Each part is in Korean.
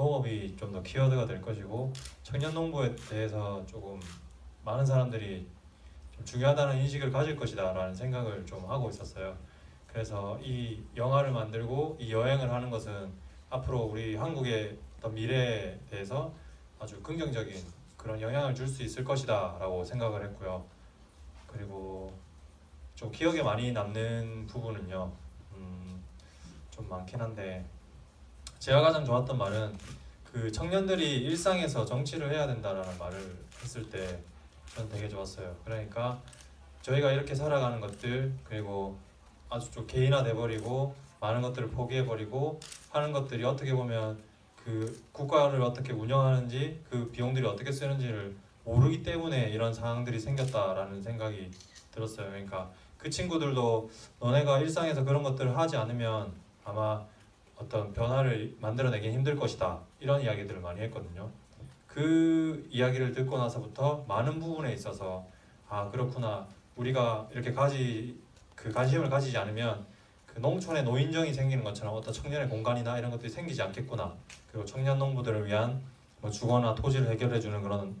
농업이 좀 더 키워드가 될 것이고 청년 농부에 대해서 조금 많은 사람들이 좀 중요하다는 인식을 가질 것이다라는 생각을 좀 하고 있었어요. 그래서 이 영화를 만들고 이 여행을 하는 것은 앞으로 우리 한국의 어떤 미래에 대해서 아주 긍정적인 그런 영향을 줄 수 있을 것이다라고 생각을 했고요. 그리고 좀 기억에 많이 남는 부분은요. 음, 좀 많긴 한데 제가 가장 좋았던 말은 그 청년들이 일상에서 정치를 해야 된다라는 말을 했을 때 저는 되게 좋았어요. 그러니까 저희가 이렇게 살아가는 것들 그리고 아주 좀 개인화돼 버리고 많은 것들을 포기해 버리고 하는 것들이 어떻게 보면 그 국가를 어떻게 운영하는지 그 비용들이 어떻게 쓰는지를 모르기 때문에 이런 상황들이 생겼다라는 생각이 들었어요. 그러니까 그 친구들도 너네가 일상에서 그런 것들을 하지 않으면 아마 어떤 변화를 만들어내기 힘들 것이다. 이런 이야기들을 많이 했거든요. 그 이야기를 듣고 나서부터 많은 부분에 있어서 아 그렇구나. 우리가 이렇게 가지 그 관심을 가지지 않으면 그 농촌에 노인정이 생기는 것처럼 어떤 청년의 공간이나 이런 것들이 생기지 않겠구나. 그리고 청년 농부들을 위한 뭐 주거나 토지를 해결해 주는 그런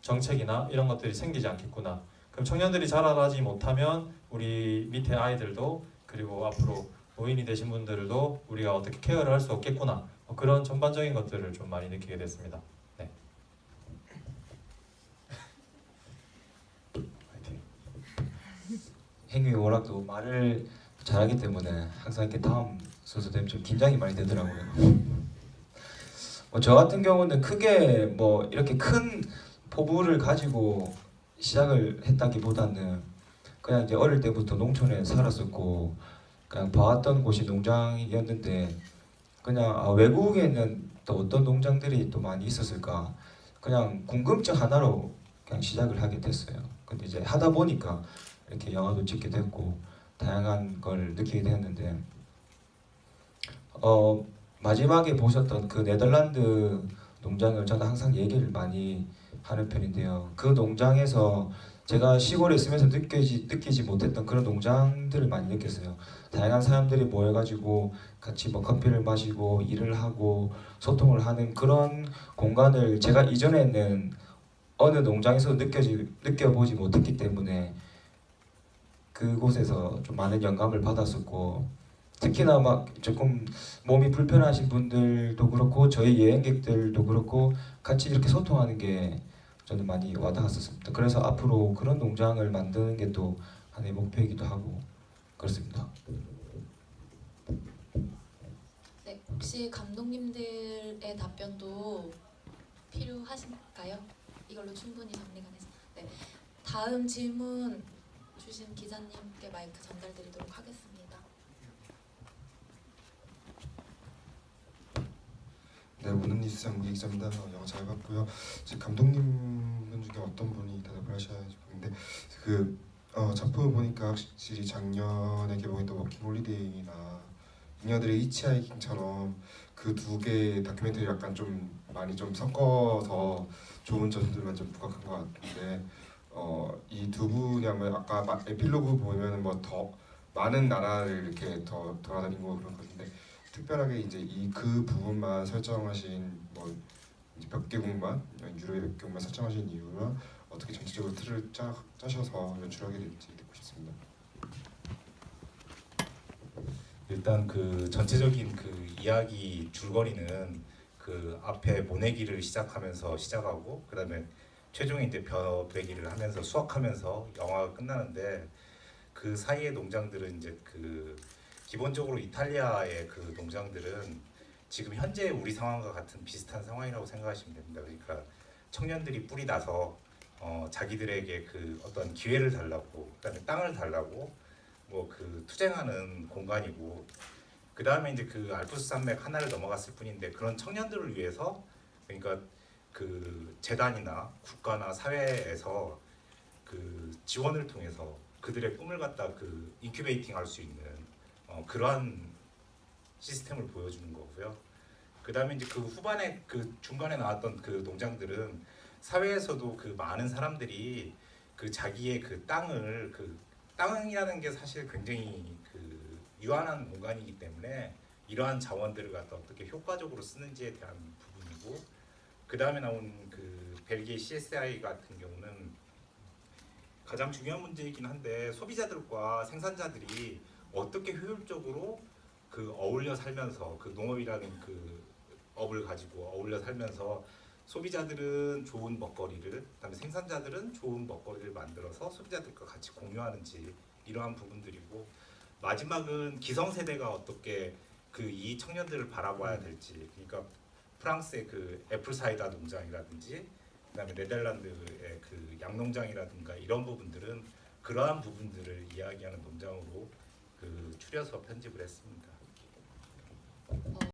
정책이나 이런 것들이 생기지 않겠구나. 그럼 청년들이 자라나지 못하면 우리 밑에 아이들도 그리고 앞으로 노인이 되신 분들도 우리가 어떻게 케어를 할 수 없겠구나 뭐 그런 전반적인 것들을 좀 많이 느끼게 됐습니다. 네. 행위 또 말을 잘하기 때문에 항상 이렇게 다음 순서 되면 좀 긴장이 많이 되더라고요. 뭐 저 같은 경우는 크게 뭐 이렇게 큰 포부를 가지고 시작을 했다기보다는 그냥 이제 어릴 때부터 농촌에 살았었고 그냥 봐왔던 곳이 농장이었는데 그냥 아, 외국에는 또 어떤 농장들이 또 많이 있었을까 그냥 궁금증 하나로 그냥 시작을 하게 됐어요. 근데 이제 하다 보니까 이렇게 영화도 찍게 됐고 다양한 걸 느끼게 됐는데 어 마지막에 보셨던 그 네덜란드 농장을 저는 항상 얘기를 많이 하는 편인데요. 그 농장에서 제가 시골에 있으면서 느끼지 느끼지 못했던 그런 농장들을 많이 느꼈어요. 다양한 사람들이 모여가지고 같이 뭐 커피를 마시고 일을 하고 소통을 하는 그런 공간을 제가 이전에는 어느 농장에서 느껴지 느껴보지 못했기 때문에 그곳에서 좀 많은 영감을 받았었고 특히나 막 조금 몸이 불편하신 분들도 그렇고 저희 여행객들도 그렇고 같이 이렇게 소통하는 게 저는 많이 와닿았었습니다. 그래서 앞으로 그런 농장을 만드는 게 또 하나의 목표이기도 하고 그렇습니다. 네, 혹시 감독님들의 답변도 필요하신가요? 이걸로 충분히 정리가 됐습니다. 네, 다음 질문 주신 기자님께 마이크 전달드리도록 하겠습니다. 네, 오는 뉴스장 무기 기자입니다. 어, 영화 잘 봤고요. 지금 감독님 분 중에 어떤 분이 대답을 하셔야지 보는데 그 어, 작품을 보니까 확실히 작년에 개봉했던 워킹 홀리데이나 잉여들의 히치하이킹처럼 그 두 개의 다큐멘터리 약간 좀 많이 좀 섞어서 좋은 점들만 좀 부각한 것 같은데 어, 이 두 분이 아마 아까 마- 에필로그 보면은 뭐더 많은 나라를 이렇게 더 돌아다니고 그런 건데 특별하게 이제 이 그 부분만 설정하신 뭐 이제 몇 개국만 유럽의 몇 개국만 설정하신 이유와 어떻게 전체적으로 틀을 짜, 짜셔서 연출하게 될지 듣고 싶습니다. 일단 그 전체적인 그 이야기 줄거리는 그 앞에 모내기를 시작하면서 시작하고 그다음에 최종에 이제 벼베기를 하면서 수확하면서 영화가 끝나는데 그 사이의 농장들은 이제 그 기본적으로 이탈리아의 그 농장들은 지금 현재 우리 상황과 같은 비슷한 상황이라고 생각하시면 됩니다. 그러니까 청년들이 뿌리 나서 어, 자기들에게 그 어떤 기회를 달라고 그다음에 땅을 달라고 뭐 그 투쟁하는 공간이고 그 다음에 이제 그 알프스 산맥 하나를 넘어갔을 뿐인데 그런 청년들을 위해서 그러니까 그 재단이나 국가나 사회에서 그 지원을 통해서 그들의 꿈을 갖다 그 인큐베이팅 할 수 있는 어, 그러한 시스템을 보여주는 거고요. 그 다음에 이제 그 후반에 그 중간에 나왔던 그 농장들은 사회에서도 그 많은 사람들이 그 자기의 그 땅을 그 땅이라는 게 사실 굉장히 그 유한한 공간이기 때문에 이러한 자원들을 갖다 어떻게 효과적으로 쓰는지에 대한 부분이고 그 다음에 나온 그 벨기에 CSI 같은 경우는 가장 중요한 문제이긴 한데 소비자들과 생산자들이 어떻게 효율적으로 그 어울려 살면서 그 농업이라는 그 업을 가지고 어울려 살면서 소비자들은 좋은 먹거리를 그다음에 생산자들은 좋은 먹거리를 만들어서 소비자들과 같이 공유하는지 이러한 부분들이고 마지막은 기성세대가 어떻게 그 이 청년들을 바라봐야 될지 그러니까 프랑스의 그 애플 사이다 농장이라든지 그다음에 네덜란드의 그 양농장이라든가 이런 부분들은 그러한 부분들을 이야기하는 농장으로 그 추려서 편집을 했습니다.